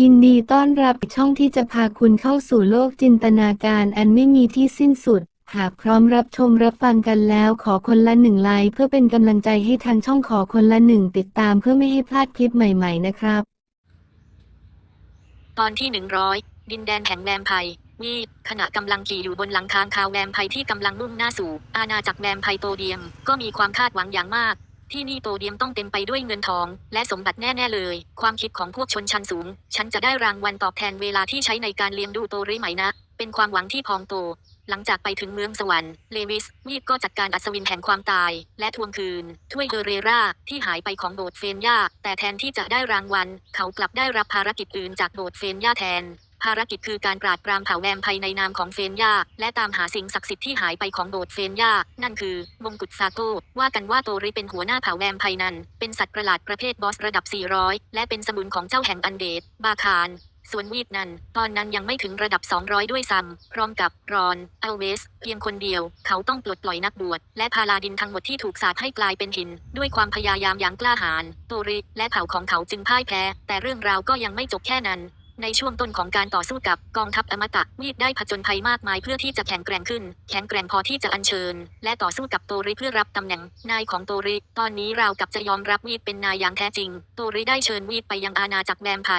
ยินดีต้อนรับช่องที่จะพาคุณเข้าสู่โลกจินตนาการอันไม่มีที่สิ้นสุด หากพร้อมรับชมรับฟังกันแล้วขอคนละหนึ่งไลค์เพื่อเป็นกำลังใจให้ทางช่องขอคนละหนึ่งติดตามเพื่อไม่ให้พลาดคลิปใหม่ ๆ นะครับ ตอนที่หนึ่งร้อยดินแดนแห่งแวมไพร์วีขณะกำลังขี่อยู่บนหลังคางคาวแวมไพร์ที่กำลังมุ่งหน้าสู่ อาณาจักรแวมไพร์โตเดียม ก็มีความคาดหวังอย่างมาก ที่นี่โตเดียมต้องเต็มไปด้วยเงินทอง และสมบัติแน่ๆเลย ความคิดของพวกชนชั้นสูง ฉันจะได้รางวัลตอบแทนเวลาที่ใช้ในการเลี้ยงดูโตหรือไม่นะ เป็นความหวังที่พองโต หลังจากไปถึงเมืองสวรรค์ เลวิสวีดก็จัดการอัศวินแห่งความตาย และทวงคืน ถ้วยเฮเรราที่หายไปของโบสเฟนยาแต่แทนที่จะได้รางวัล เขากลับได้รับภารกิจอื่นจากโบสเฟนยาแทน ภารกิจคือการปราบปรามเผ่าแวมไพร์ในนามของเฟนยาและตามหาสิ่งศักดิ์สิทธิ์ที่หายไปของโบสถ์เฟนยานั่นคือมงกุฎซาโกว่ากันว่าโตริเป็นหัวหน้าเผ่าแวมไพร์นั้น เป็นสัตว์ประหลาดประเภทบอสระดับ 400 และเป็นสมุนของเจ้าแห่งอันเดดบาคารส่วนวีดนั้น ตอนนั้นยังไม่ถึงระดับ 200 ด้วยซ้ำพร้อมกับรอนเอลเวส เพียงคนเดียว เขาต้องปลดปล่อยนักบวชและพาลาดินทั้งหมดที่ถูกสาปให้กลายเป็นหิน ด้วยความพยายามอย่างกล้าหาญโตริและเผ่าของเขาจึงพ่ายแพ้ แต่เรื่องราวก็ยังไม่จบแค่นั้น ในช่วงต้นของการต่อสู้กับกองทัพอมตะวีดได้ผจญภัยมากมายเพื่อที่จะแข็งแกร่งขึ้น แข็งแกร่งพอที่จะอัญเชิญ และต่อสู้กับโตริเพื่อรับตำแหน่งนายของโตริ ตอนนี้เราวกับจะยอมรับวีดเป็นนายอย่างแท้จริง โตริได้เชิญวีดไปยังอาณาจักรแวมไพร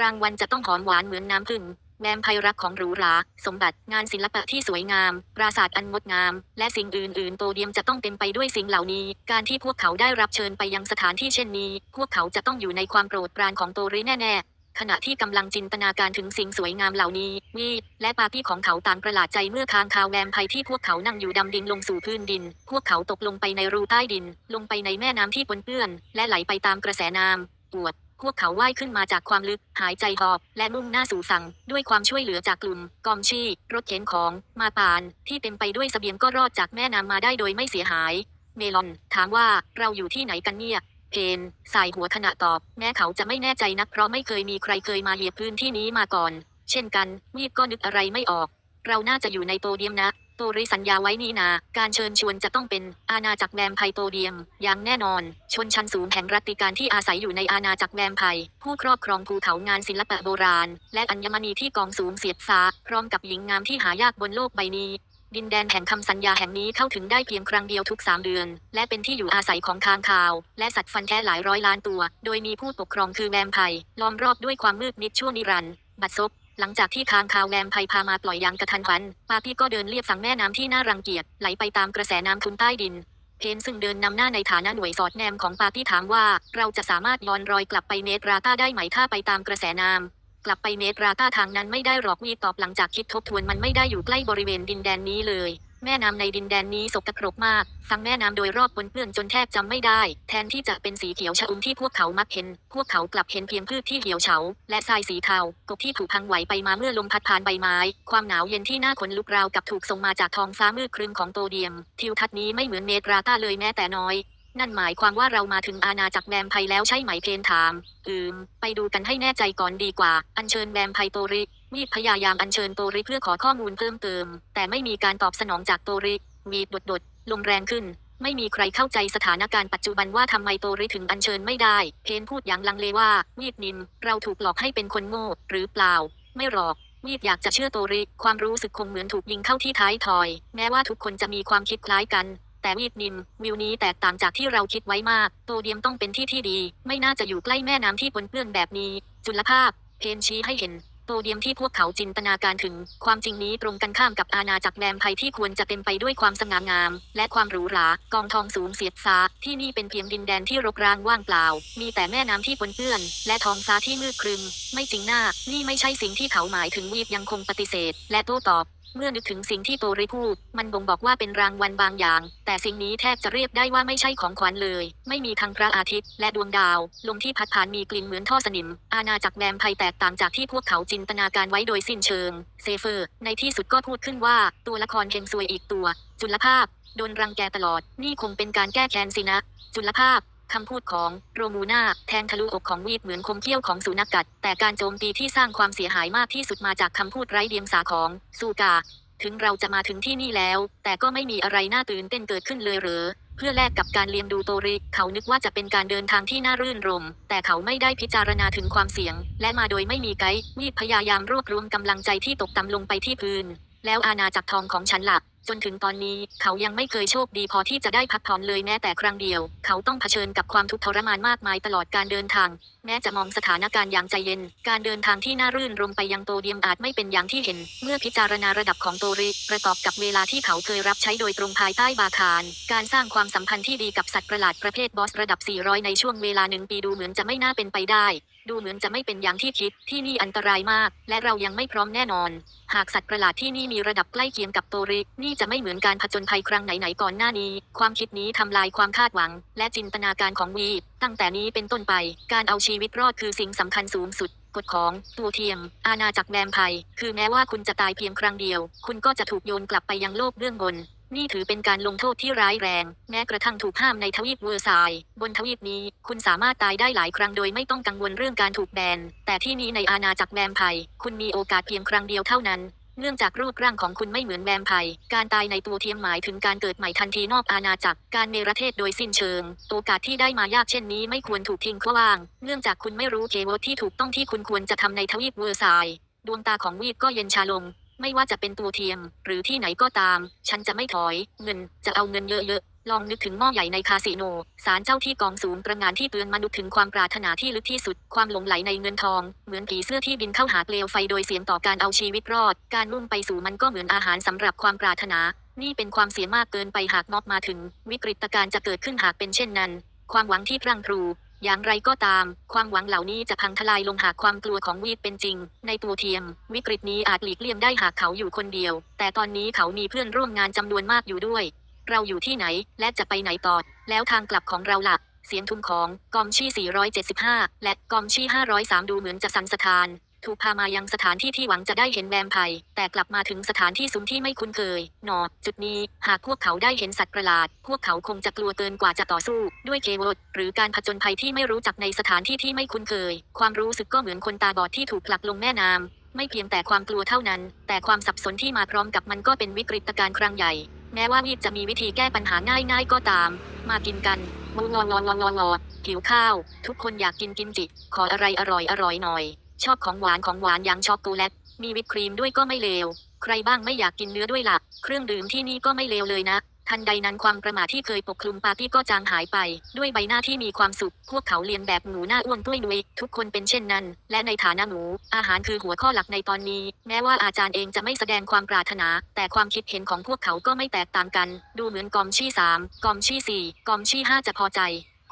รางวัลจะต้องหอมหวานเหมือนน้ำผึ้งแวมไพรรักของหรูหรา สมบัติงานศิลปะที่สวยงาม ปราสาทอันงดงาม และสิ่งอื่น ๆ โตเดียมจะต้องเต็มไปด้วยสิ่งเหล่านี้ การที่พวกเขาได้รับเชิญไปยังสถานที่เช่นนี้ พวกเขาจะต้องอยู่ในความโปรดปรานของโตริแน่ ๆ ขณะที่กำลังจินตนาการถึงสิ่งสวยงามเหล่านี้วีและปาปี้ของเขาต่างประหลาดใจเมื่อคางคาวแวมไพที่พวกเขานั่งอยู่ดำดินลงสู่พื้นดิน พวกเขาตกลงไปในรูใต้ดิน ลงไปในแม่น้ำที่ปนเปื้อน และไหลไปตามกระแสน้ำปวด พวกเขาว่ายขึ้นมาจากความลึก หายใจหอบ และมุ่งหน้าสู่ฝั่งด้วยความช่วยเหลือจากกลุ่ม กอมชีรถเข็นของ มาปาน ที่เต็มไปด้วยเสบียงก็รอดจากแม่น้ำมาได้โดยไม่เสียหาย เมลอน ถามว่าเราอยู่ที่ไหนกันเนี่ย เพนสายหัวขณะตอบ แม้เขาจะไม่แน่ใจนักเพราะไม่เคยมีใครเคยมาเหยียบพื้นที่นี้มาก่อน เช่นกันวีดก็นึกอะไรไม่ออก เราน่าจะอยู่ในโตเดียมนะ โตริสัญญาไว้นี่นา การเชิญชวนจะต้องเป็นอาณาจักรแวมไพโตเดียม อย่างแน่นอน ชนชั้นสูงแห่งรัตติการที่อาศัยอยู่ในอาณาจักรแวมไพผู้ครอบครองภูเขางานศิลปะโบราณ และอัญมณีที่กองสูงเสียดฟ้าพร้อมกับหญิงงามที่หายากบนโลกใบนี้ ดินแดนแห่งคำสัญญาแห่งนี้เข้าถึงได้เพียงครั้งเดียวทุกสามเดือน และเป็นที่อยู่อาศัยของค้างคาว และสัตว์ฟันแท้หลายร้อยล้านตัว โดยมีผู้ปกครองคือแวมไพล้อมรอบด้วยความมืดมิดชั่วนิรันดร์บัดซบหลังจากที่ค้างคาวแวมไพพามาปล่อยยางกระทันหันปาปี้ก็เดินเลียบฝั่งแม่น้ำที่น่ารังเกียจไหลไปตามกระแสน้ำคุณใต้ดินเพนซึ่งเดินนำหน้าในฐานะหน่วยสอดแนมของปาปี้ถามว่า เราจะสามารถย้อนรอยกลับไปเนตราต้าได้ไหมถ้าไปตามกระแสน้ำ กลับไปเนตราต้าทางนั้นไม่ได้หรอกวีตอบหลังจากคิดทบทวนมันไม่ได้อยู่ใกล้บริเวณดินแดนนี้เลย แม่น้ำในดินแดนนี้สกปรกมาก ฟังแม่น้ำโดยรอบปนเปื้อนจนแทบจำไม่ได้ แทนที่จะเป็นสีเขียวชอุ่มที่พวกเขามักเห็น พวกเขากลับเห็นเพียงพืชที่เหี่ยวเฉา และทรายสีเทากบที่ผุพังไหวไปมาเมื่อลมพัดผ่านใบไม้ ความหนาวเย็นที่น่าขนลุกราวกับถูกส่งมาจากท้องฟ้ามืดครึ้มของโตเดียม ทิวทัศน์นี้ไม่เหมือนเนตราต้าเลยแม้แต่น้อย นั่นหมายความว่าเรามาถึงอาณาจักรแวมไพแล้วใช่ไหมเพนถาม อืม ไปดูกันให้แน่ใจก่อนดีกว่า อัญเชิญแวมไพโตริ มีดพยายามอัญเชิญโตริเพื่อขอข้อมูลเพิ่มเติม แต่ไม่มีการตอบสนองจากโตริ มีดดดๆลมแรงขึ้น ไม่มีใครเข้าใจสถานการณ์ปัจจุบันว่าทำไมโตริถึงอัญเชิญไม่ได้ เพนพูดอย่างลังเลว่า มีดนิน เราถูกหลอกให้เป็นคนโง่ หรือเปล่า ไม่หรอกมีดอยากจะเชื่อโตริ ความรู้สึกคงเหมือนถูกยิงเข้าที่ท้ายทอย แม้ว่าทุกคนจะมีความคิดคล้ายกัน แต่วีดนินวิวนี้แตกต่างจากที่เราคิดไว้มาก โตเดียมต้องเป็นที่ที่ดี ไม่น่าจะอยู่ใกล้แม่น้ำที่ปนเปื้อนแบบนี้ จุลภาพ เพนชี้ให้เห็น โตเดียมที่พวกเขาจินตนาการถึง ความจริงนี้ตรงกันข้ามกับอาณาจักรแวมไพที่ควรจะเต็มไปด้วยความสง่างาม และความหรูหรากองทองสูงเสียดฟ้าที่นี่เป็นเพียงดินแดนที่รกร้างว่างเปล่า มีแต่แม่น้ำที่ปนเปื้อน และท้องฟ้าที่มืดครึม ไม่จริงหน้า นี่ไม่ใช่สิ่งที่เขาหมายถึงวีบยังคงปฏิเสธ และโต้ตอบ เมื่อนึกถึงสิ่งที่โตริพูด มันบ่งบอกว่าเป็นรางวัลบางอย่าง แต่สิ่งนี้แทบจะเรียกได้ว่าไม่ใช่ของขวัญเลย ไม่มีทั้งพระอาทิตย์และดวงดาว ลมที่พัดผ่านมีกลิ่นเหมือนท่อสนิม อาณาจักรแวมไพรแตกต่างจากที่พวกเขาจินตนาการไว้โดยสิ้นเชิง เซเฟอร์ ในที่สุดก็พูดขึ้นว่าตัวละครเฮงซวยอีกตัว จุลภาพ โดนรังแกตลอด นี่คงเป็นการแก้แค้นสินะ จุลภาพ คำพูดของโรมูนาแทงทะลุอกของวีดเหมือนคมเขี้ยวของสุนัขกัด แต่การโจมตีที่สร้างความเสียหายมากที่สุดมาจากคำพูดไร้เดียงสาของซูกา ถึงเราจะมาถึงที่นี่แล้ว แต่ก็ไม่มีอะไรน่าตื่นเต้นเกิดขึ้นเลยหรือ เพื่อแลกกับการเลียงดูโตริ เขานึกว่าจะเป็นการเดินทางที่น่ารื่นรม แต่เขาไม่ได้พิจารณาถึงความเสี่ยง และมาโดยไม่มีไกด์วีดพยายามรวบรวมกำลังใจที่ตกต่ำลงไปที่พื้น แล้วอาณาจักรทองของฉันละ่ะ จนถึงตอนนี้เขายังไม่เคยโชคดีพอที่จะได้พักผ่อนเลยแม้แต่ครั้งเดียว เขาต้องเผชิญกับความทุกข์ทรมานมากมายตลอดการเดินทาง แม้จะมองสถานการณ์อย่างใจเย็น การเดินทางที่น่ารื่นรมไปยังโตเดียมอาจไม่เป็นอย่างที่เห็น เมื่อพิจารณาระดับของโตริประกอบกับเวลาที่เขาเคยรับใช้โดยตรงภายใต้บาคาร การสร้างความสัมพันธ์ที่ดีกับสัตว์ประหลาดประเภทบอสระดับ 400 ในช่วงเวลาหนึ่งปีดูเหมือนจะไม่น่าเป็นไปได้ดูเหมือนจะไม่เป็นอย่างที่คิด ที่นี่อันตรายมาก และเรายังไม่พร้อมแน่นอน หากสัตว์ประหลาดที่นี่มีระดับใกล้เคียงกับโตรินี่จะไม่เหมือนการผจญภัยครั้งไหนๆก่อนหน้านี้ ความคิดนี้ทำลายความคาดหวัง และจินตนาการของวีดตั้งแต่นี้เป็นต้นไป การเอาชีวิตรอดคือสิ่งสำคัญสูงสุดกฎของตัวเทียม อาณาจักรแวมไพร์คือแม้ว่าคุณจะตายเพียงครั้งเดียว คุณก็จะถูกโยนกลับไปยังโลกเบื้องบน นี่ถือเป็นการลงโทษที่ร้ายแรง แม้กระทั่งถูกห้ามในทวีปเวอร์ซายบนทวีปนี้ คุณสามารถตายได้หลายครั้งโดยไม่ต้องกังวลเรื่องการถูกแบน แต่ที่นี้ในอาณาจักรแวมไพร์คุณมีโอกาสเพียงครั้งเดียวเท่านั้นเนื่องจากรูปร่างของคุณไม่เหมือนแวมไพร์การตายในตัวเทียมหมายถึงการเกิดใหม่ทันทีนอกอาณาจักร การเนรเทศโดยสิ้นเชิง โอกาสที่ได้มายากเช่นนี้ไม่ควรถูกทิ้งขว้าง เนื่องจากคุณไม่รู้เคเวอที่ถูกต้องที่คุณควรจะทำในทวีปเวอร์ซายดวงตาของวีดก็เย็นชาลง ไม่ว่าจะเป็นตัวเทียม หรือที่ไหนก็ตาม ฉันจะไม่ถอย เงิน จะเอาเงินเยอะๆ ลองนึกถึงหม้อใหญ่ในคาสิโนศาลเจ้าที่กองสูงประงานที่เตือนมนุษย์ถึงความปรารถนาที่ลึกที่สุด ความหลงไหลในเงินทอง เหมือนผีเสื้อที่บินเข้าหาเปลวไฟโดยเสี่ยงต่อการเอาชีวิตรอด การมุ่งไปสู่มันก็เหมือนอาหารสำหรับความปรารถนา นี่เป็นความเสียมากเกินไปหากมอบมาถึง วิกฤตการณ์จะเกิดขึ้นหากเป็นเช่นนั้น ความหวังที่พรั่งพรู อย่างไรก็ตาม ความหวังเหล่านี้จะพังทลายลงหากความกลัวของวีดเป็นจริง ในตัวเทียม วิกฤตนี้อาจหลีกเลี่ยงได้หากเขาอยู่คนเดียว แต่ตอนนี้เขามีเพื่อนร่วมงานจำนวนมากอยู่ด้วย เราอยู่ที่ไหนและจะไปไหนต่อ แล้วทางกลับของเราล่ะเสียงทุ้มของกอมชี่ 475 และกอมชี่ 503 ดูเหมือนจะสันสถาน ถูกพามายังสถานที่ที่หวังจะได้เห็นแวมไพร์แต่กลับมาถึงสถานที่ซุ้มที่ไม่คุ้นเคย หนอ จุดนี้ หากพวกเขาได้เห็นสัตว์ประหลาด พวกเขาคงจะกลัวเกินกว่าจะต่อสู้ ด้วยเควดหรือการผจญภัยที่ไม่รู้จักในสถานที่ที่ไม่คุ้นเคย ความรู้สึกก็เหมือนคนตาบอดที่ถูกผลักลงแม่น้ำไม่เพียงแต่ความกลัวเท่านั้น แต่ความสับสนที่มาพร้อมกับมันก็เป็นวิกฤตการณ์ครั้งใหญ่ แม้ว่าวีดจะมีวิธีแก้ปัญหาง่ายๆก็ตาม มากินกันวอวอวอวอวอวอหิวข้าว ทุกคนอยากกินกิมจิ ขออะไรอร่อยอร่อยหน่อย ชอบของหวานของหวานอย่างช็อกโกแลต มีวิปครีมด้วยก็ไม่เลว ใครบ้างไม่อยากกินเนื้อด้วยละ่ะ เครื่องดื่มที่นี่ก็ไม่เลวเลยนะ ทันใดนั้นความประมาทที่เคยปกคลุมปาร์ตี้ก็จางหายไป ด้วยใบหน้าที่มีความสุข พวกเขาเรียนแบบหมูหน้าอ้วนตุ้ยนุยทุกคนเป็นเช่นนั้น และในฐานะหมูอาหารคือหัวข้อหลักในตอนนี้ แม้ว่าอาจารย์เองจะไม่แสดงความปรารถนา แต่ความคิดเห็นของพวกเขาก็ไม่แตกต่างกัน ดูเหมือนกอมชี่สามกอมชี่สี่กอมชี่ห้าจะพอใจ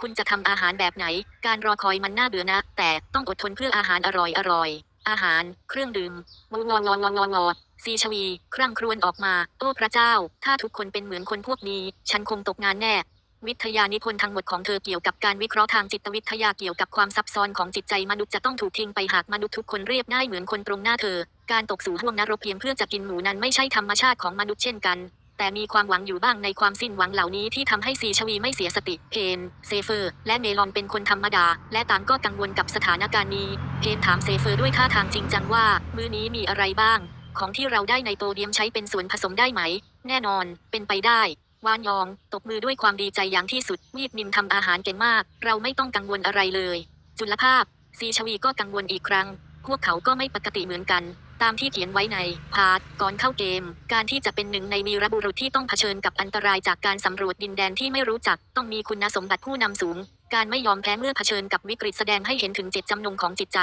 คุณจะทำอาหารแบบไหน การรอคอยมันน่าเบื่อนะ แต่ต้องอดทนเพื่ออาหารอร่อยอร่อย อาหาร เครื่องดื่มวอวอวอวอวอวอซีชวี ครั่งครวญออกมา โอ้พระเจ้า ถ้าทุกคนเป็นเหมือนคนพวกนี้ ฉันคงตกงานแน่ วิทยานิพนธ์ทั้งหมดของเธอเกี่ยวกับการวิเคราะห์ทางจิตวิทยาเกี่ยวกับความซับซ้อนของจิตใจมนุษย์จะต้องถูกทิ้งไปหากมนุษย์ทุกคนเรียบง่ายเหมือนคนตรงหน้าเธอ การตกสู่ห่วงนรกเพียงเพื่อจะกินหมูนั้นไม่ใช่ธรรมชาติของมนุษย์เช่นกัน แต่มีความหวังอยู่บ้างในความสิ้นหวังเหล่านี้ที่ทำให้ซีชวีไม่เสียสติ เพน เซเฟอร์ และเมลอนเป็นคนธรรมดา และต่างก็กังวลกับสถานการณ์นี้ เพนถามเซเฟอร์ด้วยท่าทางจริงจังว่า มื้อนี้มีอะไรบ้าง ของที่เราได้ในโตเดียมใช้เป็นส่วนผสมได้ไหม แน่นอน เป็นไปได้วานยอง ตบมือด้วยความดีใจอย่างที่สุดวีดนินทำอาหารเก่งมาก เราไม่ต้องกังวลอะไรเลย จุลภาพ ซีชวีก็กังวลอีกครั้ง พวกเขาก็ไม่ปกติเหมือนกัน ตามที่เขียนไว้ในพาร์ทก่อนเข้าเกม การที่จะเป็นหนึ่งในมีรบุรุษที่ต้องเผชิญกับอันตรายจากการสำรวจดินแดนที่ไม่รู้จัก ต้องมีคุณสมบัติผู้นำสูง การไม่ยอมแพ้เมื่อเผชิญกับวิกฤตแสดงให้เห็นถึงเจตจำนงของจิตใจ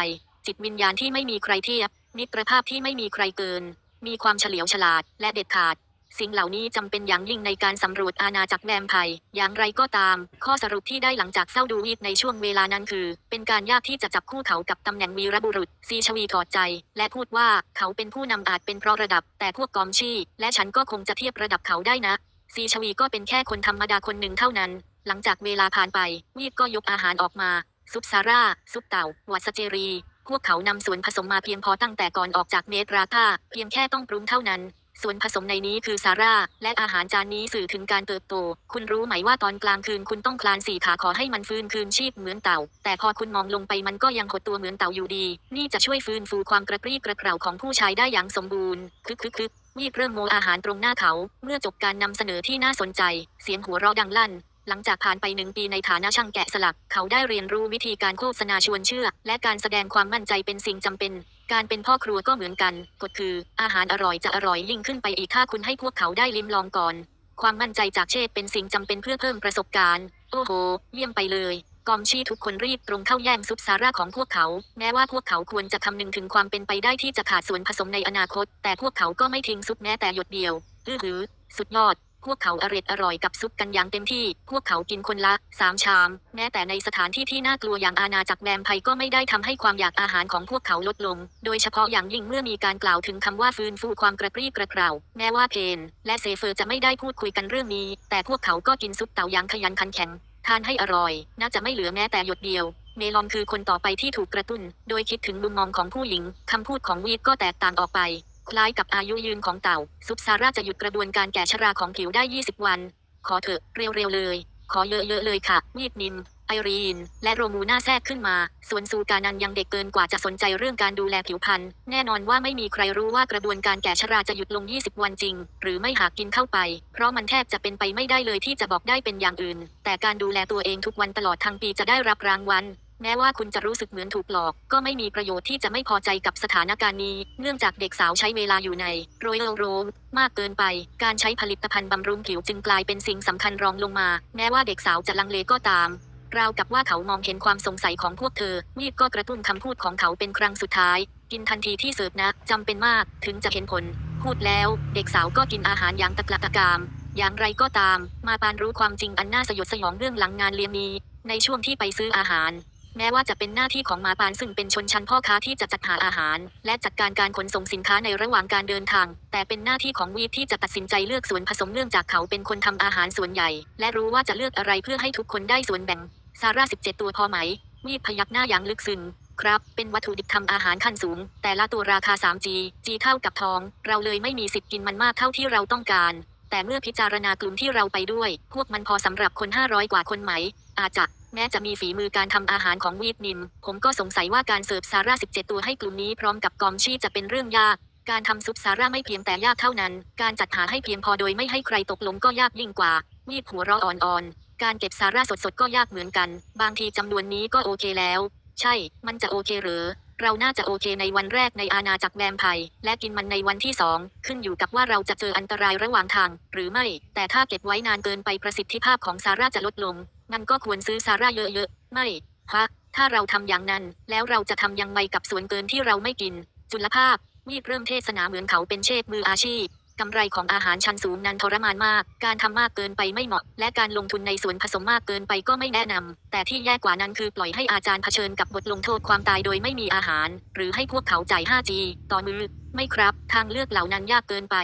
จิตวิญญาณที่ไม่มีใครเทียบมิตรภาพที่ไม่มีใครเกิน มีความเฉลียวฉลาด และเด็ดขาด สิ่งเหล่านี้จำเป็นอย่างยิ่งในการสำรวจอาณาจักรแวมไพร์อย่างไรก็ตาม ข้อสรุปที่ได้หลังจากเศร้าดูวีดในช่วงเวลานั้นคือ เป็นการยากที่จะจับคู่เขากับตำแหน่งวีรบุรุษ ซีชวีถอดใจ และพูดว่าเขาเป็นผู้นำอาจเป็นเพราะระดับ แต่พวกกอมชี่ และฉันก็คงจะเทียบระดับเขาได้นะ ซีชวีก็เป็นแค่คนธรรมดาคนหนึ่งเท่านั้น หลังจากเวลาผ่านไป วีดก็ยกอาหารออกมา ซุปซาร่า ซุปเต่า วัสเจรี พวกเขานำส่วนผสมมาเพียงพอตั้งแต่ก่อนออกจากเมตราค่าเพียงแค่ต้องปรุงเท่านั้น ส่วนผสมในนี้คือซาร่า และอาหารจานนี้สื่อถึงการเติบโต คุณรู้ไหมว่าตอนกลางคืนคุณต้องคลานสี่ขาขอให้มันฟื้นคืนชีพเหมือนเต่า แต่พอคุณมองลงไปมันก็ยังหดตัวเหมือนเต่าอยู่ดี นี่จะช่วยฟื้นฟูความกระปรี้กระเปร่าของผู้ชายได้อย่างสมบูรณ์ คึกคึกคึกวีเริ่มโมอาหารตรงหน้าเขา เมื่อจบการนำเสนอที่น่าสนใจ เสียงหัวเราะดังลั่น หลังจากผ่านไปหนึ่งปีในฐานะช่างแกะสลัก เขาได้เรียนรู้วิธีการโฆษณาชวนเชื่อ และการแสดงความมั่นใจเป็นสิ่งจำเป็น การเป็นพ่อครัวก็เหมือนกันกฎคือ อาหารอร่อยจะอร่อยยิ่งขึ้นไปอีกถ้าคุณให้พวกเขาได้ลิ้มลองก่อน ความมั่นใจจากเชฟเป็นสิ่งจำเป็นเพื่อเพิ่มประสบการณ์ โอ้โห เยี่ยมไปเลยกอมชีทุกคนรีบตรงเข้าแย่งซุปซาร่าของพวกเขา แม้ว่าพวกเขาควรจะคำนึงถึงความเป็นไปได้ที่จะขาดส่วนผสมในอนาคต แต่พวกเขาก็ไม่ทิ้งซุปแม้แต่หยดเดียวอื้อหือ สุดยอด พวกเขาอร่อยอร่อยกับซุปกันอย่างเต็มที่ พวกเขากินคนละสามชาม แม้แต่ในสถานที่ที่น่ากลัวอย่างอาณาจักรแวมไพร์ก็ไม่ได้ทำให้ความอยากอาหารของพวกเขาลดลง โดยเฉพาะอย่างยิ่งเมื่อมีการกล่าวถึงคำว่าฟื้นฟูความกระปรี้กระเปร่า แม้ว่าเพน และเซเฟอร์จะไม่ได้พูดคุยกันเรื่องนี้ แต่พวกเขาก็กินซุปเต่าอย่างขยันขันแข็ง ทานให้อร่อย น่าจะไม่เหลือแม้แต่หยดเดียวเมลอนคือคนต่อไปที่ถูกกระตุ้น โดยคิดถึงมุมมองของผู้หญิง คำพูดของวีดก็แตกต่างออกไป คล้ายกับอายุยืนของเต่า ซุปซาร่าจะหยุดกระบวนการแก่ชราของผิวได้ 20 วัน ขอเถอะเร็วๆเลย ขอเยอะๆเลยค่ะวีดนิมไอรีน และโรมูน่าแทรกขึ้นมา ส่วนซูการนันยังเด็กเกินกว่าจะสนใจเรื่องการดูแลผิวพรรณแน่นอนว่าไม่มีใครรู้ว่ากระบวนการแก่ชราจะหยุดลง 20 วันจริง หรือไม่หากกินเข้าไป เพราะมันแทบจะเป็นไปไม่ได้เลยที่จะบอกได้เป็นอย่างอื่น แต่การดูแลตัวเองทุกวันตลอดทั้งปีจะได้รับรางวัล แม้ว่าคุณจะรู้สึกเหมือนถูกหลอก ก็ไม่มีประโยชน์ที่จะไม่พอใจกับสถานการณ์นี้ เนื่องจากเด็กสาวใช้เวลาอยู่ในโรยโรมมากเกินไป การใช้ผลิตภัณฑ์บำรุงผิวจึงกลายเป็นสิ่งสำคัญรองลงมา แม้ว่าเด็กสาวจะลังเลก็ตามราวกับว่าเขามองเห็นความสงสัยของพวกเธอ มีดก็กระตุ้นคำพูดของเขาเป็นครั้งสุดท้าย กินทันทีที่เสิร์ฟนะ จำเป็นมาก ถึงจะเห็นผล พูดแล้ว เด็กสาวก็กินอาหารอย่างตะกละตะกาม อย่างไรก็ตาม มาปานรู้ความจริงอันน่าสยดสยองเรื่องหลังงานเลี้ยงนี้ ในช่วงที่ไปซื้ออาหาร แม้ว่าจะเป็นหน้าที่ของหมาปานซึ่งเป็นชนชั้นพ่อค้าที่จะจัดหาอาหาร และจัดการการขนส่งสินค้าในระหว่างการเดินทาง แต่เป็นหน้าที่ของวีที่จะตัดสินใจเลือกส่วนผสมเนื่องจากเขาเป็นคนทำอาหารส่วนใหญ่ และรู้ว่าจะเลือกอะไรเพื่อให้ทุกคนได้ส่วนแบ่งซาร่า17 ตัวพอไหมวีพยักหน้าอย่างลึกซึ้งครับ เป็นวัตถุดิบทำอาหารขั้นสูง แต่ละตัวราคา 3G G เท่ากับทอง เราเลยไม่มีสิทธิ์กินมันมากเท่าที่เราต้องการ แต่เมื่อพิจารณากลุ่มที่เราไปด้วย พวกมันพอสำหรับคน 500 กว่าคนไหม อาจจะ แม้จะมีฝีมือการทำอาหารของวีดนิม ผมก็สงสัยว่าการเสิร์ฟซาร่า 17 ตัวให้กลุ่มนี้พร้อมกับกอมชีจะเป็นเรื่องยาก การทำซุปซาร่าไม่เพียงแต่ยากเท่านั้น การจัดหาให้เพียงพอโดยไม่ให้ใครตกหลงก็ยากยิ่งกว่า วีดหัวเราะอ่อนๆ การเก็บซาร่าสดๆก็ยากเหมือนกัน บางทีจำนวนนี้ก็โอเคแล้ว ใช่ มันจะโอเคหรือเราน่าจะโอเคในวันแรกในอาณาจักรแวมไพร์และกินมันในวันที่สองขึ้นอยู่กับว่าเราจะเจออันตรายระหว่างทาง หรือไม่ แต่ถ้าเก็บไว้นานเกินไปประสิทธิภาพของซาร่าจะลดลง มันก็ควรซื้อซาร่าเยอะๆ ไม่ฮะถ้าเราทำอย่างนั้น แล้วเราจะทำยังไงกับส่วนเกินที่เราไม่กิน จุลภาพ มีดเริ่มเทศนาเหมือนเขาเป็นเชฟมืออาชีพกำไรของอาหารชั้นสูงนั้นทรมานมาก การทำมากเกินไปไม่เหมาะ และการลงทุนในส่วนผสมมากเกินไปก็ไม่แนะนำ แต่ที่แย่กว่านั้นคือปล่อยให้อาจารย์เผชิญกับบทลงโทษความตายโดยไม่มีอาหาร หรือให้พวกเขาจ่าย 5G ต่อมือ ไม่ครับ ทางเลือกเหล่านั้นยากเกินไป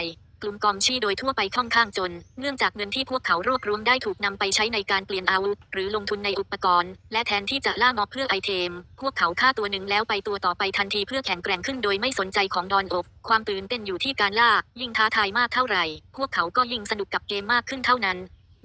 กลุ่มกอมชี่โดยทั่วไปค่อนข้างจน เนื่องจากเงินที่พวกเขารวบรวมได้ถูกนำไปใช้ในการเปลี่ยนอาวุธ หรือลงทุนในอุปกรณ์ และแทนที่จะล่าม็อบเพื่อไอเทม พวกเขาฆ่าตัวหนึ่งแล้วไปตัวต่อไปทันทีเพื่อแข่งแกร่งขึ้นโดยไม่สนใจของดอนอบ ความตื่นเต้นอยู่ที่การล่า ยิ่งท้าทายมากเท่าไหร่ พวกเขาก็ยิ่งสนุกกับเกมมากขึ้นเท่านั้น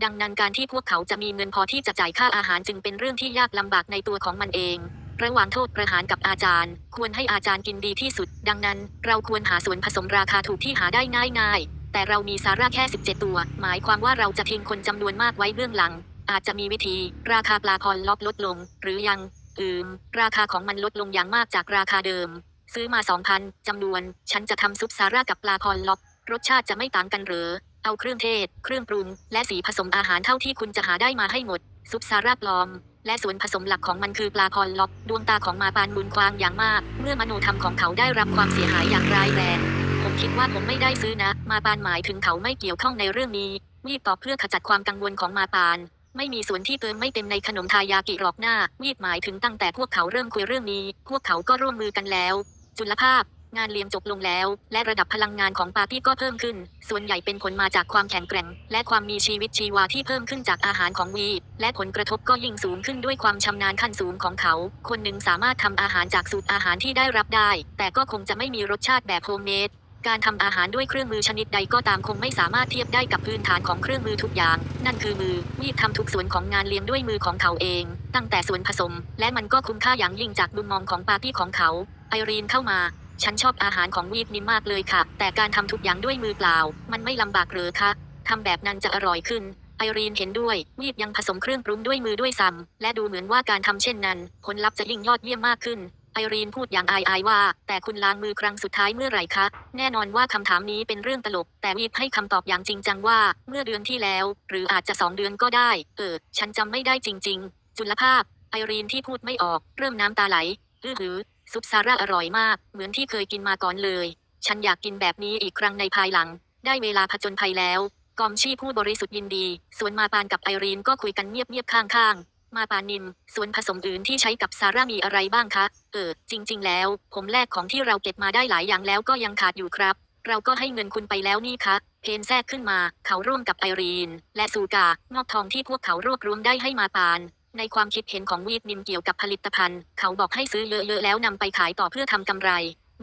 ดังนั้นการที่พวกเขาจะมีเงินพอที่จะจ่ายค่าอาหารจึงเป็นเรื่องที่ยากลำบากในตัวของมันเอง ระหว่างโทษประหารกับอาจารย์ ควรให้อาจารย์กินดีที่สุด ดังนั้น เราควรหาส่วนผสมราคาถูกที่หาได้ง่ายๆ แต่เรามีซาร่าแค่ 17 ตัว หมายความว่าเราจะทิ้งคนจำนวนมากไว้เบื้องหลัง อาจจะมีวิธี ราคาปลาพรล็อกลดลง หรือยัง อืม ราคาของมันลดลงอย่างมากจากราคาเดิม ซื้อมา 2,000จำนวน ฉันจะทำซุปซาร่ากับปลาพรล็อกรสชาติจะไม่ต่างกันหรือ เอาเครื่องเทศ เครื่องปรุง และสีผสมอาหารเท่าที่คุณจะหาได้มาให้หมด ซุปซาร่าปลอม และส่วนผสมหลักของมันคือปลาพรล็อกดวงตาของมาปานบุญควางอย่างมาก เมื่อมโนธรรมของเขาได้รับความเสียหายอย่างร้ายแรง ผมคิดว่าผมไม่ได้ซื้อนะ มาปานหมายถึงเขาไม่เกี่ยวข้องในเรื่องนี้รีบตอบเพื่อขจัดความกังวลของมาปาน ไม่มีส่วนที่เติมไม่เต็มในขนมทายากิหรอกหน้ามีดหมายถึงตั้งแต่พวกเขาเริ่มคุยเรื่องนี้ พวกเขาก็ร่วมมือกันแล้ว จุลภาพ งานเลี้ยงจบลงแล้ว และระดับพลังงานของปาร์ตี้ก็เพิ่มขึ้น ส่วนใหญ่เป็นผลมาจากความแข็งแกร่ง และความมีชีวิตชีวาที่เพิ่มขึ้นจากอาหารของวี และผลกระทบก็ยิ่งสูงขึ้นด้วยความชำนาญขั้นสูงของเขา คนหนึ่งสามารถทำอาหารจากสูตรอาหารที่ได้รับได้ แต่ก็คงจะไม่มีรสชาติแบบโฮมเมดการทำอาหารด้วยเครื่องมือชนิดใดก็ตามคงไม่สามารถเทียบได้กับพื้นฐานของเครื่องมือทุกอย่าง นั่นคือมือมีดทำทุกส่วนของงานเลี้ยงด้วยมือของเขาเอง ตั้งแต่ส่วนผสม และมันก็คุ้มค่าอย่างยิ่งจากมุมมองของปาร์ตี้ของเขา ไอรีนเข้ามา ฉันชอบอาหารของวีดนิมมากเลยค่ะ แต่การทำทุกอย่างด้วยมือเปล่า มันไม่ลำบากหรือคะทำแบบนั้นจะอร่อยขึ้น ไอรีนเห็นด้วย วีดยังผสมเครื่องปรุงด้วยมือด้วยซ้ำและดูเหมือนว่าการทำเช่นนั้น ผลลัพธ์จะยิ่งยอดเยี่ยมมากขึ้น ไอรีนพูดอย่างอายอายๆว่า แต่คุณล้างมือครั้งสุดท้ายเมื่อไหร่คะ แน่นอนว่าคำถามนี้เป็นเรื่องตลก แต่วีดให้คำตอบอย่างจริงจังว่า เมื่อเดือนที่แล้ว หรืออาจจะสองเดือนก็ได้ เออ ฉันจำไม่ได้จริง ๆ จุลภาพ ไอรีนที่พูดไม่ออก เริ่มน้ำตาไหลอื้อหือ ซุปซาร่าอร่อยมาก เหมือนที่เคยกินมาก่อนเลย ฉันอยากกินแบบนี้อีกครั้งในภายหลัง ได้เวลาผจญภัยแล้ว กอมชี่ผู้บริสุทธิ์ยินดี ส่วนมาปานกับไอรีนก็คุยกันเงียบๆข้างๆ มาปานิม ส่วนผสมอื่นที่ใช้กับซาร่ามีอะไรบ้างคะ เออ จริง ๆ แล้ว ผมแลกของที่เราเก็บมาได้หลายอย่างแล้วก็ยังขาดอยู่ครับ เราก็ให้เงินคุณไปแล้วนี่คะเพนแทรกขึ้นมา เขาร่วมกับไอรีน และซูกา งอกทองที่พวกเขารวบรวมได้ให้มาปาน ในความคิดเห็นของวีดนิมเกี่ยวกับผลิตภัณฑ์ เขาบอกให้ซื้อเยอะๆแล้วนำไปขายต่อเพื่อทำกำไร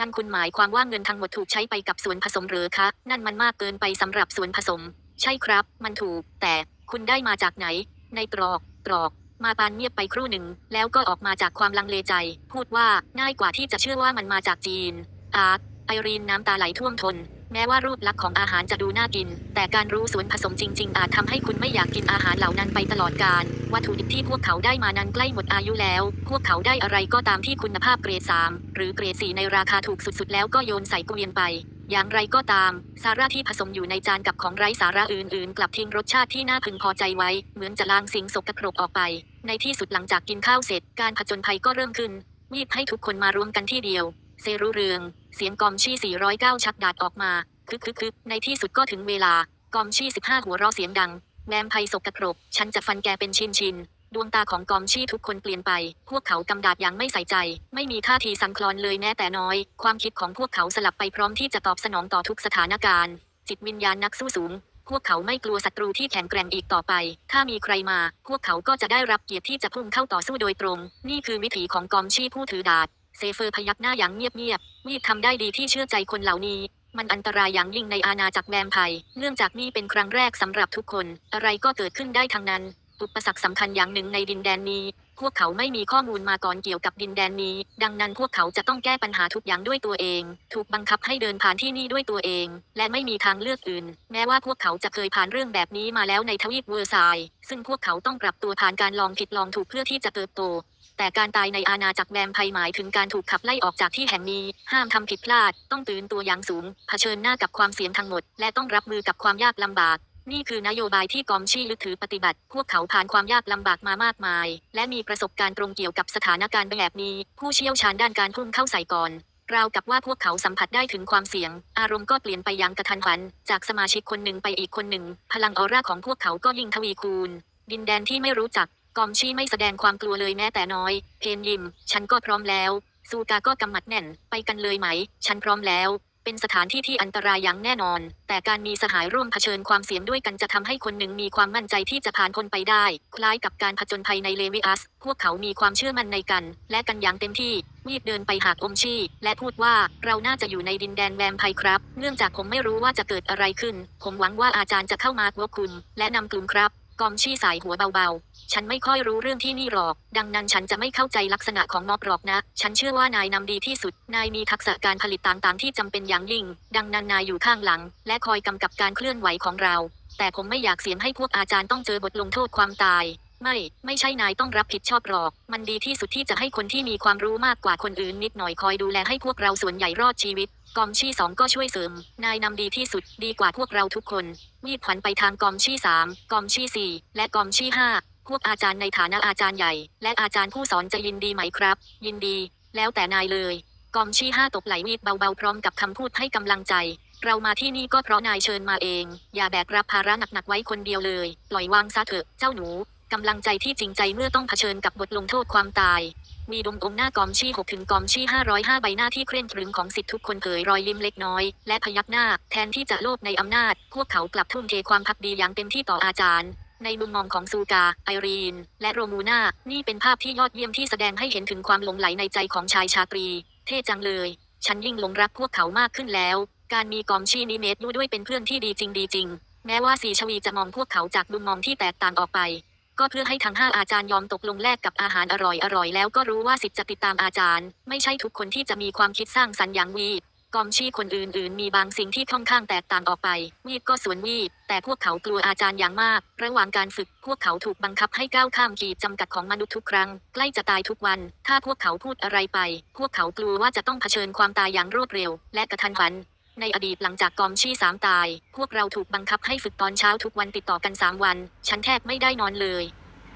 นั่นคุณหมายความว่าเงินทั้งหมดถูกใช้ไปกับส่วนผสมหรือคะ นั่นมันมากเกินไปสำหรับส่วนผสม ใช่ครับ มันถูก แต่คุณได้มาจากไหน ในตรอก ตรอก มาปานเงียบไปครู่หนึ่ง แล้วก็ออกมาจากความลังเลใจ พูดว่าง่ายกว่าที่จะเชื่อว่ามันมาจากจีน อาร์ตไอรีนน้ำตาไหลท่วมทน แม้ว่ารูปลักษณ์ของอาหารจะดูน่ากิน แต่การรู้ส่วนผสมจริง ๆ อาจทำให้คุณไม่อยากกินอาหารเหล่านั้นไปตลอดกาล วัตถุดิบที่พวกเขาได้มานั้นใกล้หมดอายุแล้ว พวกเขาได้อะไรก็ตามที่คุณภาพเกรด 3 หรือเกรด 4 ในราคาถูกสุดๆ แล้วก็โยนใส่เกวียนไป อย่างไรก็ตามซาร่าที่ผสมอยู่ในจานกับของไร้สาระอื่น ๆ กลับทิ้งรสชาติที่น่าพึงพอใจไว้ เหมือนจะล้างสิ่งสกปรกออกไป ในที่สุดหลังจากกินข้าวเสร็จ การผจญภัยก็เริ่มขึ้นวีบให้ทุกคนมารวมกันที่เดียว เซรู้เรือง เสียงกอมชี่ 409 ชักดาดออกมาคึกคึกคึกในที่สุดก็ถึงเวลากอมชี่ 15 หัวเราะเสียงดังแวมไพร์สกปรกฉันจะฟันแกเป็นชินชินดวงตาของกอมชี่ทุกคนเปลี่ยนไป พวกเขากำดาดอย่างไม่ใส่ใจ ไม่มีท่าทีสั่นคลอนเลยแม้แต่น้อย ความคิดของพวกเขาสลับไปพร้อมที่จะตอบสนองต่อทุกสถานการณ์ จิตวิญญาณนักสู้สูง พวกเขาไม่กลัวศัตรูที่แข็งแกร่งอีกต่อไป ถ้ามีใครมา พวกเขาก็จะได้รับเกียรติที่จะพุ่งเข้าต่อสู้โดยตรง นี่คือวิถีของกอมชี่ผู้ถือดาบ เซเฟอร์พยักหน้าอย่างเงียบๆมีดทำได้ดีที่เชื่อใจคนเหล่านี้ มันอันตรายอย่างยิ่งในอาณาจักรแวมไพร์เนื่องจากนี่เป็นครั้งแรกสำหรับทุกคน อะไรก็เกิดขึ้นได้ทั้งนั้น อุปสรรคสำคัญอย่างหนึ่งในดินแดนนี้ พวกเขาไม่มีข้อมูลมาก่อนเกี่ยวกับดินแดนนี้ ดังนั้นพวกเขาจะต้องแก้ปัญหาทุกอย่างด้วยตัวเอง ถูกบังคับให้เดินผ่านที่นี่ด้วยตัวเอง และไม่มีทางเลือกอื่น แม้ว่าพวกเขาจะเคยผ่านเรื่องแบบนี้มาแล้วในทวีปเวอร์ซาย ซึ่งพวกเขาต้องปรับตัวผ่านการลองผิดลองถูกเพื่อที่จะเติบโต แต่การตายในอาณาจักรแวมไพร์หมายถึงการถูกขับไล่ออกจากที่แห่งนี้ ห้ามทำผิดพลาด ต้องตื่นตัวอย่างสูง เผชิญหน้ากับความเสี่ยงทั้งหมด และต้องรับมือกับความยากลำบาก นี่คือนโยบายที่กอมชี่ลึกถือปฏิบัติ พวกเขาผ่านความยากลำบากมามากมาย และมีประสบการณ์ตรงเกี่ยวกับสถานการณ์แบบนี้ ผู้เชี่ยวชาญด้านการพุ่งเข้าใส่ก่อนราวกับว่าพวกเขาสัมผัสได้ถึงความเสี่ยง อารมณ์ก็เปลี่ยนไปอย่างกระทันหัน จากสมาชิกคนหนึ่งไปอีกคนหนึ่ง พลังออร่าของพวกเขาก็ยิ่งทวีคูณ ดินแดนที่ไม่รู้จัก กอมชี่ไม่แสดงความกลัวเลยแม้แต่น้อย เพนยิม ฉันก็พร้อมแล้ว ซูกาก็กำมัดแน่น ไปกันเลยไหม ฉันพร้อมแล้ว เป็นสถานที่ที่อันตรายอย่างแน่นอน แต่การมีสหายร่วมเผชิญความเสี่ยงด้วยกันจะทำให้คนหนึ่งมีความมั่นใจที่จะผ่านพ้นไปได้ คล้ายกับการผจญภัยในเลวิอัส พวกเขามีความเชื่อมั่นในกัน และกันอย่างเต็มที่มีดเดินไปหาอมชี่ และพูดว่าเราน่าจะอยู่ในดินแดนแวมไพร์ครับ เนื่องจากผมไม่รู้ว่าจะเกิดอะไรขึ้น ผมหวังว่าอาจารย์จะเข้ามาควบคุมและนำกลุ่มครับ กอมชี่สายหัวเบาๆ ฉันไม่ค่อยรู้เรื่องที่นี่หรอก ดังนั้นฉันจะไม่เข้าใจลักษณะของม็อบหรอกนะ ฉันเชื่อว่านายนำดีที่สุด นายมีทักษะการผลิตต่างๆที่จำเป็นอย่างยิ่ง ดังนั้นนายอยู่ข้างหลัง และคอยกำกับการเคลื่อนไหวของเรา แต่ผมไม่อยากเสียงให้พวกอาจารย์ต้องเจอบทลงโทษความตาย ไม่ ไม่ใช่นายต้องรับผิดชอบหรอก มันดีที่สุดที่จะให้คนที่มีความรู้มากกว่าคนอื่นนิดหน่อยคอยดูแลให้พวกเราส่วนใหญ่รอดชีวิต กอมชี่สองก็ช่วยเสริม นายนำดีที่สุดดีกว่าพวกเราทุกคนมีดขวัญไปทางกอมชี่สามกอมชี่สี่และกอมชี่ห้าพวกอาจารย์ในฐานะอาจารย์ใหญ่ และอาจารย์ผู้สอนจะยินดีไหมครับ ยินดี แล้วแต่นายเลย กอมชี่ห้าตบไหลวีดเบาๆพร้อมกับคำพูดให้กำลังใจ เรามาที่นี่ก็เพราะนายเชิญมาเอง อย่าแบกรับภาระหนักๆไว้คนเดียวเลย ปล่อยวางซะเถอะ เจ้าหนูกำลังใจที่จริงใจเมื่อต้องเผชิญกับบทลงโทษความตาย มีดมองหน้ากอมชี่หกถึงกอมชี่ห้าร้อยห้าใบหน้าที่เคร่งครึมของสิทธิทุกคนเผยรอยลิ้มเล็กน้อย และพยักหน้า แทนที่จะโลภในอำนาจ พวกเขากลับทุ่มเทความพักดีอย่างเต็มที่ต่ออาจารย์ในมุมมองของซูกา ไอรีน และโรมูนา นี่เป็นภาพที่ยอดเยี่ยมที่แสดงให้เห็นถึงความหลงไหลในใจของชายชาตรี เท่จังเลย ฉันยิ่งหลงรักพวกเขามากขึ้นแล้ว การมีกอมชีนิเมตด้วยเป็นเพื่อนที่ดีจริงดีจริง แม้ว่าสีชวีจะมองพวกเขาจากมุมมองที่แตกต่างออกไป ก็เพื่อให้ทั้งห้าอาจารย์ยอมตกลงแลกกับอาหารอร่อยอร่อยๆแล้วก็รู้ว่าสิทธิ์จะติดตามอาจารย์ ไม่ใช่ทุกคนที่จะมีความคิดสร้างสรรค์อย่างวีกอมชี่คนอื่นๆ มีบางสิ่งที่ค่อนข้างแตกต่างออกไป วีดก็สวนวีดแต่พวกเขากลัวอาจารย์อย่างมาก ระหว่างการฝึก พวกเขาถูกบังคับให้ก้าวข้ามขีดจำกัดของมนุษย์ทุกครั้ง ใกล้จะตายทุกวัน ถ้าพวกเขาพูดอะไรไป พวกเขากลัวว่าจะต้องเผชิญความตายอย่างรวดเร็ว และกระทันหัน ในอดีตหลังจากกอมชี่สามตาย พวกเราถูกบังคับให้ฝึกตอนเช้าทุกวันติดต่อกันสามวัน ฉันแทบไม่ได้นอนเลย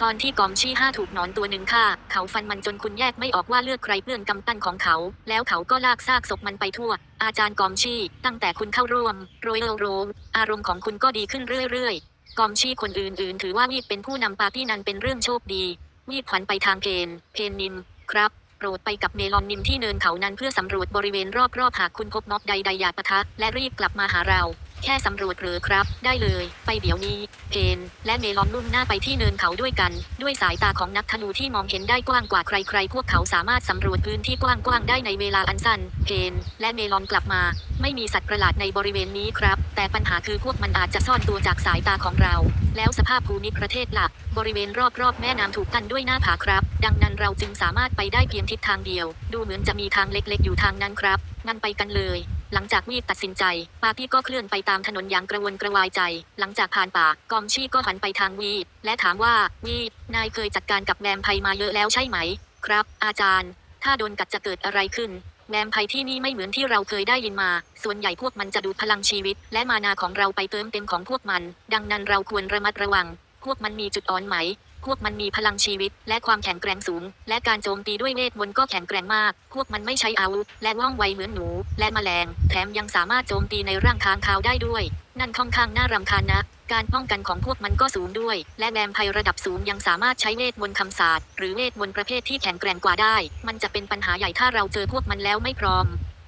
ตอนที่กอมชี่ห้าถูกหนอนตัวหนึ่งฆ่า เขาฟันมันจนคุณแยกไม่ออกว่าเลือกใครเพื่อนกำปั้นของเขา แล้วเขาก็ลากซากศพมันไปทั่ว อาจารย์กอมชี่ ตั้งแต่คุณเข้าร่วมโรยโรมอารมณ์ของคุณก็ดีขึ้นเรื่อยๆ กอมชี่คนอื่นๆ ถือว่าวีดเป็นผู้นำปาร์ตี้นั้นเป็นเรื่องโชคดีวีดขวัญไปทางเกณฑ์เพนนิมครับ โปรดไปกับเมลอนนิมที่เนินเขานั้นเพื่อสำรวจบริเวณรอบๆหากคุณพบม็อบใดๆอยากปะทะและรีบกลับมาหาเรา แค่สำรวจหรือครับ ได้เลย ไปเดี๋ยวนี้ เพน และเมลอนมุ่งหน้าไปที่เนินเขาด้วยกัน ด้วยสายตาของนักธนูที่มองเห็นได้กว้างกว่าใครๆ พวกเขาสามารถสำรวจพื้นที่กว้างๆ ได้ในเวลาอันสั้น เพน และเมลอนกลับมา ไม่มีสัตว์ประหลาดในบริเวณนี้ครับ แต่ปัญหาคือพวกมันอาจจะซ่อนตัวจากสายตาของเรา แล้วสภาพภูมิประเทศล่ะ บริเวณรอบๆ แม่น้ำถูกกันด้วยหน้าผาครับ ดังนั้นเราจึงสามารถไปได้เพียงทิศทางเดียว ดูเหมือนจะมีทางเล็กๆ อยู่ทางนั้นครับงั้นไปกันเลย หลังจากวีดตัดสินใจ ปาพี่ก็เคลื่อนไปตามถนนอย่างกระวนกระวายใจ หลังจากผ่านป่ากอมชี่ก็หันไปทางวีดและถามว่าวีดนายเคยจัดการกับแวมไพมาเยอะแล้วใช่ไหม ครับ อาจารย์ ถ้าโดนกัดจะเกิดอะไรขึ้นแวมไพที่นี่ไม่เหมือนที่เราเคยได้ยินมา ส่วนใหญ่พวกมันจะดูดพลังชีวิต และมานาของเราไปเติมเต็มของพวกมัน ดังนั้นเราควรระมัดระวัง พวกมันมีจุดอ่อนไหม พวกมันมีพลังชีวิต และความแข็งแกร่งสูง และการโจมตีด้วยเวทมนต์ก็แข็งแกร่งมาก พวกมันไม่ใช้อาวุธ และว่องไวเหมือนหนู และแมลง แถมยังสามารถโจมตีในร่างค้างคาวได้ด้วย นั่นค่อนข้างน่ารำคาญนะ การป้องกันของพวกมันก็สูงด้วย และแวมไพร์ระดับสูงยังสามารถใช้เวทมนต์คำสาปหรือเวทมนต์ประเภทที่แข็งแกร่งกว่าได้ มันจะเป็นปัญหาใหญ่ถ้าเราเจอพวกมันแล้วไม่พร้อม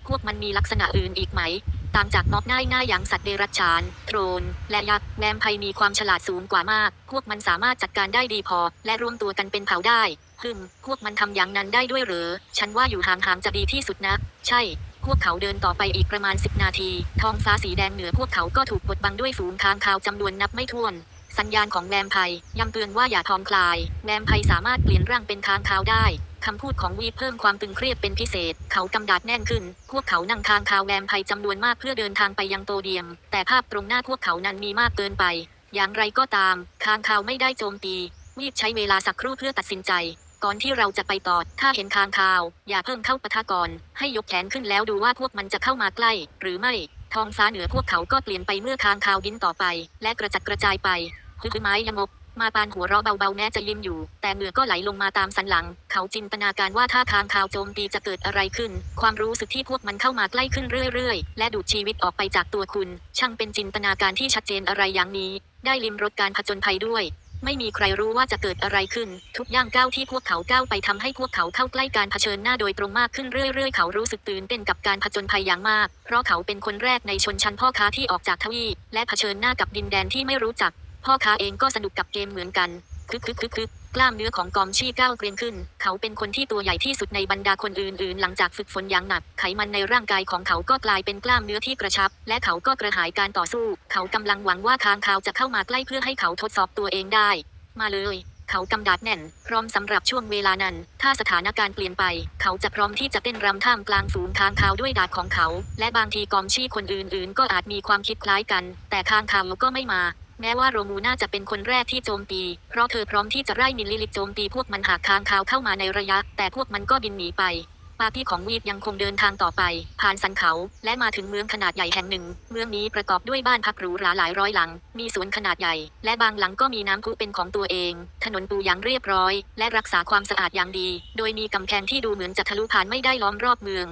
พวกมันมีลักษณะอื่นอีกไหม ตามจากม็อบง่าหน้าอย่างสัตว์เดรัจฉาน โทรนและยักษ์แวมไพมีความฉลาดสูงกว่ามาก พวกมันสามารถจัดการได้ดีพอ และรวมตัวกันเป็นเผ่าได้ฮึมพวกมันทำอย่างนั้นได้ด้วยหรือ ฉันว่าอยู่ห่างๆจะดีที่สุดนะ ใช่ พวกเขาเดินต่อไปอีกประมาณ 10 นาที ท้องฟ้าสีแดงเหนือพวกเขาก็ถูกกดบังด้วยฝูงค้างคาวจำนวนนับไม่ถ้วน สัญญาณของแวมไพร์ย้ำเตือนว่าอย่าทองคลายแวมไพร์สามารถเปลี่ยนร่างเป็นค้างคาวได้คำพูดของวีเพิ่มความตึงเครียดเป็นพิเศษ เขากำดาดแน่นขึ้น พวกเขานั่งค้างคาวแวมไพร์จำนวนมากเพื่อเดินทางไปยังโตเดียม แต่ภาพตรงหน้าพวกเขานั้นมีมากเกินไป อย่างไรก็ตามค้างคาวไม่ได้โจมตีวีใช้เวลาสักครู่เพื่อตัดสินใจ ก่อนที่เราจะไปต่อ ถ้าเห็นคางคาว อย่าเพิ่งเข้าปะทะก่อน ให้ยกแขนขึ้นแล้วดูว่าพวกมันจะเข้ามาใกล้ หรือไม่ท้องฟ้าเหนือพวกเขาก็เปลี่ยนไปเมื่อคางคาวบินต่อไป และกระจัดกระจายไป คือไม้ยงบมาปานหัวเราะเบาๆแม้จะยิ้มอยู่ แต่เหงื่อก็ไหลลงมาตามสันหลัง เขาจินตนาการว่าถ้าค้างคาวโจมตีจะเกิดอะไรขึ้น ความรู้สึกที่พวกมันเข้ามาใกล้ขึ้นเรื่อยๆ และดูดชีวิตออกไปจากตัวคุณ ช่างเป็นจินตนาการที่ชัดเจนอะไรอย่างนี้ ได้ลิมรสการผจญภัยด้วย ไม่มีใครรู้ว่าจะเกิดอะไรขึ้น ทุกย่างก้าวที่พวกเขาก้าวไปทำให้พวกเขาเข้าใกล้การเผชิญหน้าโดยตรงมากขึ้นเรื่อยๆ เขารู้สึกตื่นเต้นกับการผจญภัยอย่างมาก เพราะเขาเป็นคนแรกในชนชั้นพ่อค้าที่ออกจากทวีและเผชิญหน้ากับดินแดนที่ไม่รู้จัก พ่อค้าเองก็สนุกกับเกมเหมือนกัน คึกคึกคึกคึกกล้ามเนื้อของกอมชี่ก้าวเกรียนขึ้น เขาเป็นคนที่ตัวใหญ่ที่สุดในบรรดาคนอื่น ๆ หลังจากฝึกฝนอย่างหนัก ไขมันในร่างกายของเขาก็กลายเป็นกล้ามเนื้อที่กระชับ และเขาก็กระหายการต่อสู้ เขากำลังหวังว่าค้างคาวจะเข้ามาใกล้เพื่อให้เขาทดสอบตัวเองได้ มาเลย เขากำดาดแน่น พร้อมสำหรับช่วงเวลานั้น ถ้าสถานการณ์เปลี่ยนไป เขาจะพร้อมที่จะเต้นรำท่ามกลางฝูงค้างคาวด้วยดาดของเขา และบางทีกอมชี่คนอื่น ๆ ก็อาจมีความคิดคล้ายกัน แต่ค้างคาวก็ไม่มา แม้ว่าโรมูน่าจะเป็นคนแรกที่โจมตี เพราะเธอพร้อมที่จะไล่มิลลิลิตโจมตีพวกมันหากค้างคาวเข้ามาในระยะ แต่พวกมันก็บินหนีไปปาร์ตี้ของวีดยังคงเดินทางต่อไป ผ่านสันเขา และมาถึงเมืองขนาดใหญ่แห่งหนึ่ง เมืองนี้ประกอบด้วยบ้านพักหรูหราหลายร้อยหลัง มีสวนขนาดใหญ่ และบางหลังก็มีน้ำพุเป็นของตัวเอง ถนนปูอย่างเรียบร้อย และรักษาความสะอาดอย่างดี โดยมีกำแพงที่ดูเหมือนจะทะลุผ่านไม่ได้ล้อมรอบเมือง